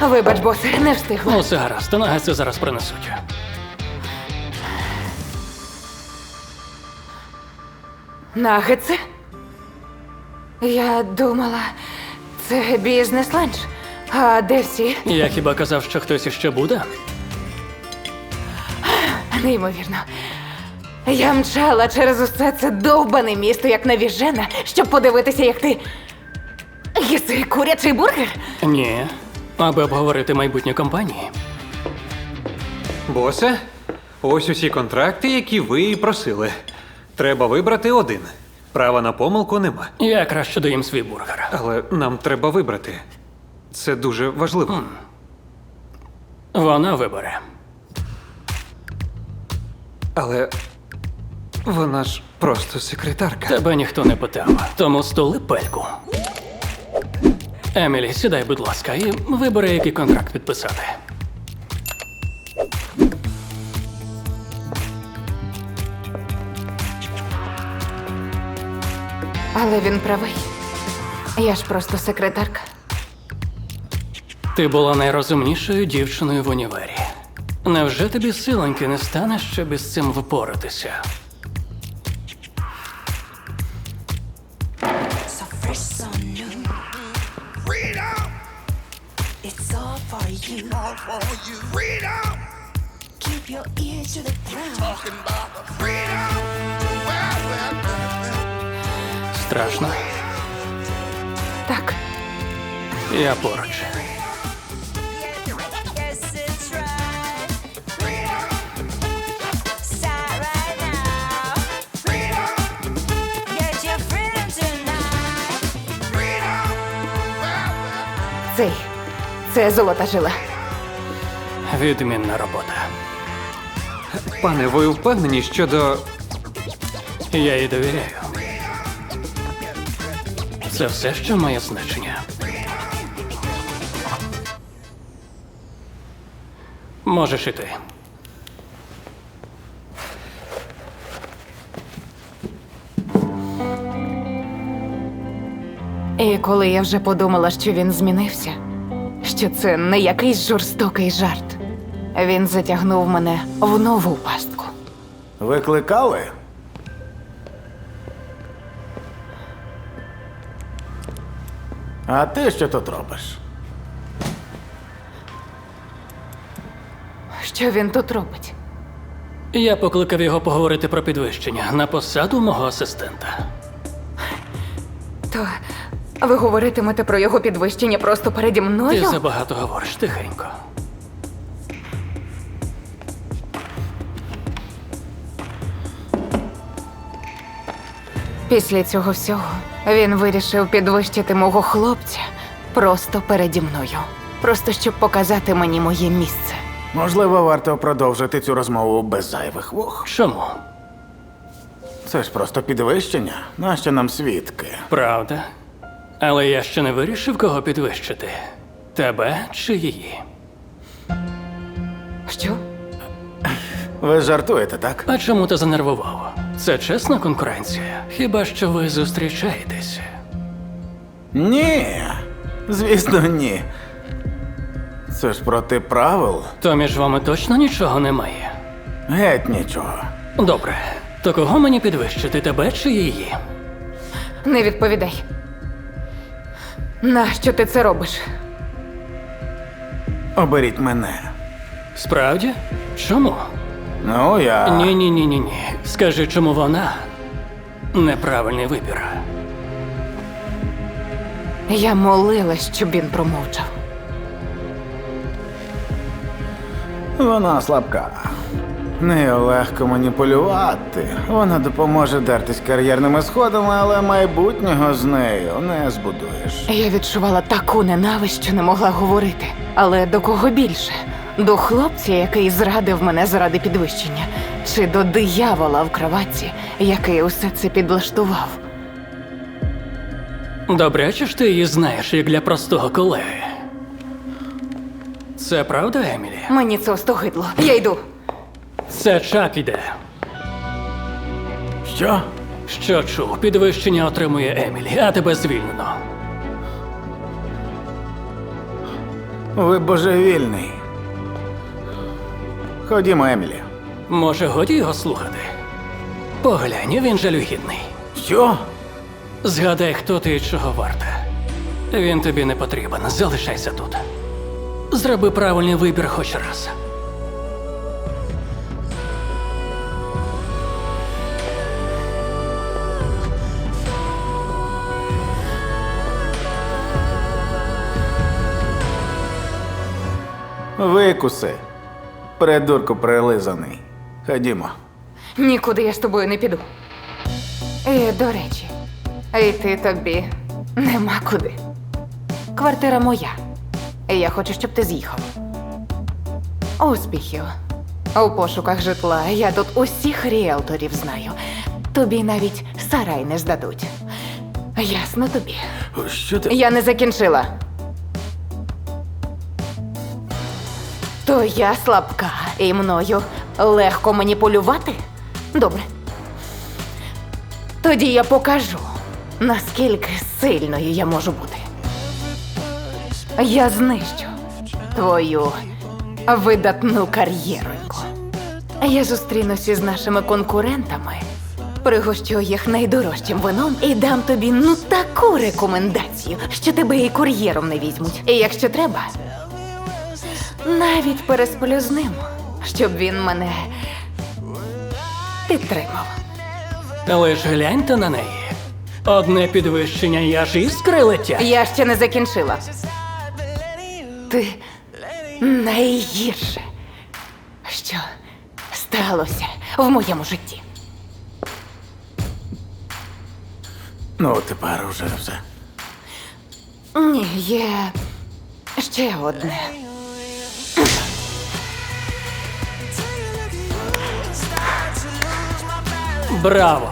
Вибач, босе, не встигла. Ну, все гаразд, нагетси зараз принесуть. Нагетси? Я думала, це бізнес-ланч. А де всі? Я хіба казав, що хтось іще буде? Неймовірно. Я мчала через усе це довбане місто, як навіжена, щоб подивитися, як ти. Їси курячий бургер? Ні. Аби обговорити майбутнє компанії. Босе, ось усі контракти, які ви і просили. Треба вибрати один. Права на помилку нема. Я краще доїм свій бургер. Але нам треба вибрати. Це дуже важливо. Вона вибере. Але вона ж просто секретарка. Тебе ніхто не питав, тому стули пельку. Емілі, сідай, будь ласка, і вибери, який контракт підписати. Але він правий. Я ж просто секретарка. Ти була найрозумнішою дівчиною в універі. Невже тобі силоньки не стане, щоб із цим впоратися? Keep your ear to the ground. Страшно. Так, Я поруч. Цей. Це золота жила. Відмінна робота. Пане, ви впевнені щодо. Я їй довіряю. Це все, що має значення. Можеш іти. І коли я вже подумала, що він змінився, що це не якийсь жорстокий жарт, він затягнув мене в нову пастку. Викликали? А ти що тут робиш? Що він тут робить? Я покликав його поговорити про підвищення на посаду мого асистента. То ви говоритимете про його підвищення просто переді мною? Ти забагато говориш тихенько. Після цього всього він вирішив підвищити мого хлопця просто переді мною. Просто щоб показати мені моє місце. Можливо, варто продовжити цю розмову без зайвих вух. Чому? Це ж просто підвищення. Нащо нам свідки? Правда. Але я ще не вирішив, кого підвищити. Тебе чи її? Що? Ви жартуєте, так? А чому ти занервував? Це чесна конкуренція? Хіба що ви зустрічаєтеся? Ні. Звісно, ні. Це ж проти правил. То між вами точно нічого немає. Геть нічого. Добре, то кого мені підвищити, тебе чи її? Не відповідай. Нащо ти це робиш? Оберіть мене. Справді? Чому? Ну, я. Ні, ні, ні, ні, ні. Скажи, чому вона неправильний вибір. Я молилась, щоб він промовчав. Вона слабка. Нею легко маніпулювати. Вона допоможе дертись кар'єрними сходами, але майбутнього з нею не збудуєш. Я відчувала таку ненависть, що не могла говорити. Але до кого більше? До хлопця, який зрадив мене заради підвищення, чи до диявола в кроватці, який усе це підлаштував? Добряче ж ти її знаєш, як для простого колеги. Це правда, Емілі? Мені це остогидло. Я йду. Це Чак іде. Що? Що чув, підвищення отримує Емілі, а тебе звільнено. Ви божевільний. Ходімо, Емілі. Може, годі його слухати? Поглянь, він жалюгідний. Що? Згадай, хто ти і чого варта. Він тобі не потрібен, залишайся тут. Зроби правильний вибір хоч раз. Викуси. Придурку прилизаний. Ходімо. Нікуди я з тобою не піду. І, до речі, йти тобі нема куди. Квартира моя. І я хочу, щоб ти з'їхав. Успіхів. У пошуках житла я тут усіх ріелторів знаю. Тобі навіть сарай не здадуть. Ясно тобі. Що ти? Я не закінчила. То я слабка і мною легко маніпулювати? Добре. Тоді я покажу, наскільки сильною я можу бути. Я знищу твою видатну кар'єроньку. Я зустрінуся з нашими конкурентами, пригощу їх найдорожчим вином і дам тобі ну таку рекомендацію, що тебе і кур'єром не візьмуть. І якщо треба, навіть пересплю з ним, щоб він мене підтримав. Але ж гляньте на неї. Одне підвищення і аж іскри летять. Я ще не закінчила. Ти найгірше, що сталося в моєму житті. Ну, тепер уже все. Ні, є ще одне. Браво!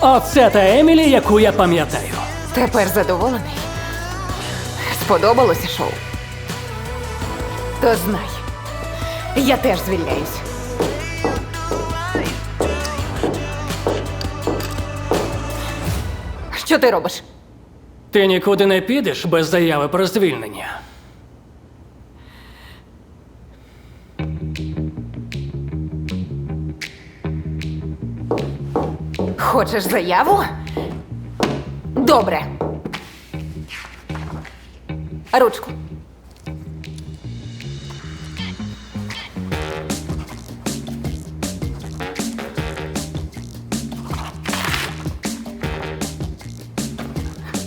Оце та Емілі, яку я пам'ятаю. Тепер задоволений. Сподобалося шоу. То знай, я теж звільняюсь. Що ти робиш? Ти нікуди не підеш без заяви про звільнення. Хочеш заяву? Добре. Ручку.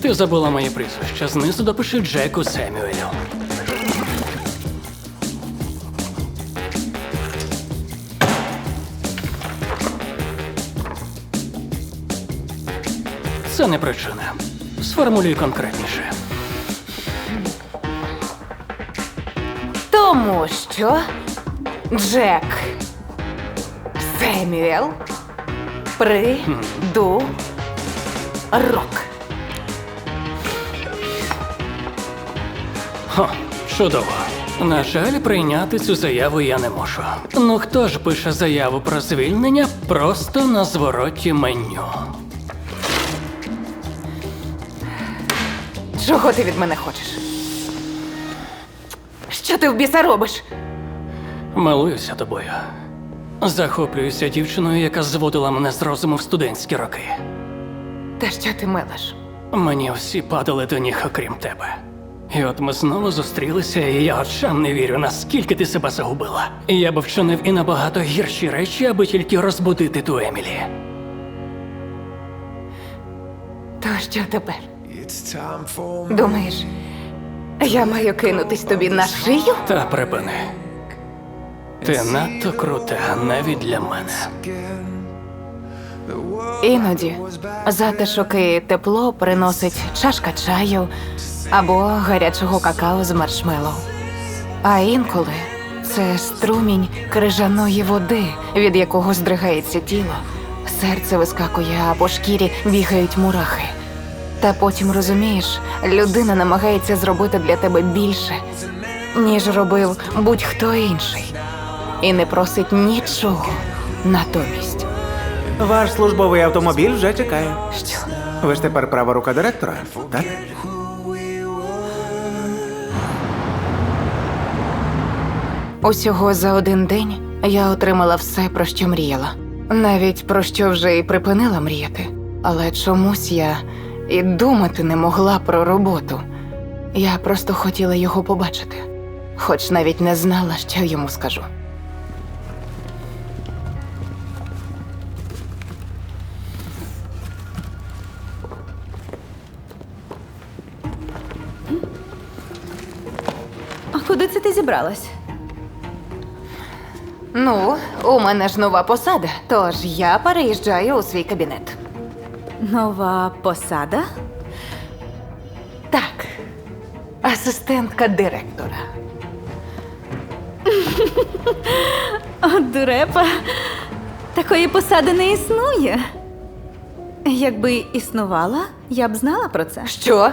Ти забула моє прізвище. Знизу допиши Джеку Семюелю. Це не причина. Сформулюй конкретніше. Тому що Джек Семюел приду рок. Хо, чудово. На жаль, прийняти цю заяву я не можу. Ну хто ж пише заяву про звільнення просто на звороті меню? Чого ти від мене хочеш? Що ти в біса робиш? Милуюся тобою. Захоплююся дівчиною, яка зводила мене з розуму в студентські роки. Та що ти милиш? Мені всі падали до ніг, окрім тебе. І от ми знову зустрілися, і я очам не вірю, наскільки ти себе загубила. І я б вчинив і набагато гірші речі, аби тільки розбудити ту Емілі. То що тепер? Думаєш, я маю кинутись тобі на шию? Та припини. Ти надто крута навіть для мене. Іноді затишок і тепло приносить чашка чаю або гарячого какао з маршмеллоу. А інколи це струмінь крижаної води, від якого здригається тіло, серце вискакує, а по шкірі бігають мурахи. Та потім розумієш, людина намагається зробити для тебе більше, ніж робив будь-хто інший. і не просить нічого натомість. Ваш службовий автомобіль вже чекає. Що? Ви ж тепер права рука директора, так? Усього за один день я отримала все, про що мріяла. Навіть про що вже і припинила мріяти. Але чомусь я і думати не могла про роботу. Я просто хотіла його побачити, хоч навіть не знала, що йому скажу. А куди це ти зібралась? Ну, у мене ж нова посада, тож я переїжджаю у свій кабінет. Нова посада? Так, асистентка директора. О, дурепа. Такої посади не існує. Якби існувала, я б знала про це. Що?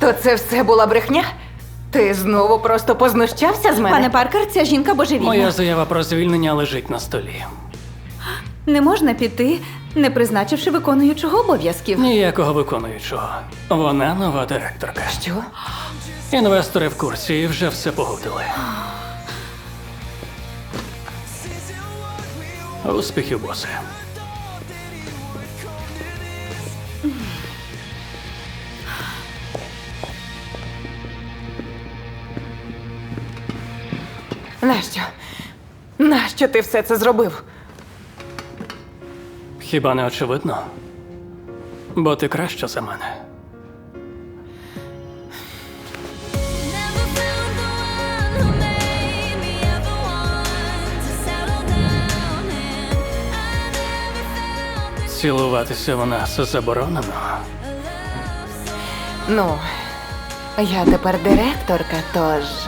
То це все була брехня? Ти знову просто познущався з мене? Пане Паркер, ця жінка божевільна. Моя заява про звільнення лежить на столі. Не можна піти, не призначивши виконуючого обов'язків. Ніякого виконуючого. Вона нова директорка. Що? Інвестори в курсі і вже все погодили. Успіхів, босе. Нащо? Нащо ти все це зробив? Хіба не очевидно? Бо ти краща за мене. Never found the one who made me ever want to settle down, and I never found this Цілуватися в нас заборонено. Ну, я тепер директорка, тож